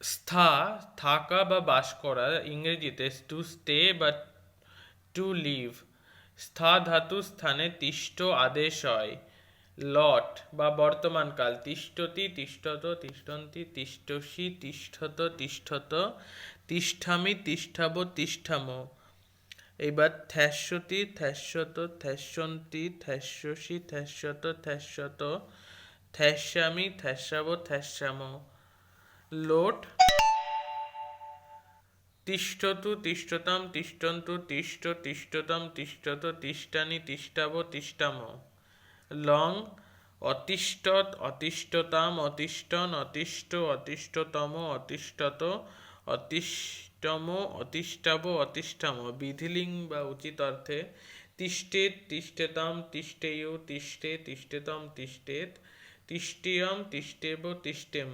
স্থা, থাকা বা বাস করা, ইংরেজিতে টু স্টে বা টু লিভ স্থা ধাতু স্থানে তিষ্ট আদেশ হয় লট বা বর্তমানকাল তিষ্ঠতি তিষ্ঠত তিষ্ঠন্তি তিষ্ঠসি তিষ্ঠত তিষ্ঠত, তিষ্ঠামি, তিষ্ঠাব, তিষ্ঠাম। এইবার থ্যাস্যতি থ্যাস্যত থ্যাস্যন্তি থ্যাস্যসি থ্যাস্যত থ্যাস্যত থ্যাস্যামি থ্যাস্যাব থ্যাস্যাম লোট। তিষ্ঠতু তিষ্ঠতাম, তিষ্ঠন্তু তিষ্ঠ, তিষ্ঠতাম তিষ্ঠত তিষ্ঠানি তিষ্ঠাব তিষ্ঠাম লং, অতিষ্ঠত, অতিষ্ঠতাম, অতিষ্ঠন, অতিষ্ঠ, অতিষ্ঠতম, অতিষ্ঠত, অতিষ্ঠম অতিষ্ঠাব অতিষ্ঠাম। বিধিলিং বা উচিত অর্থে তিষ্ঠেত, তিষ্ঠতাম, তিষ্ঠেয়, তিষ্ঠে, তিষ্ঠতাম, তিষ্ঠেত, তিষ্ঠিয়ম, তিষ্ঠেব, তিষ্ঠেম।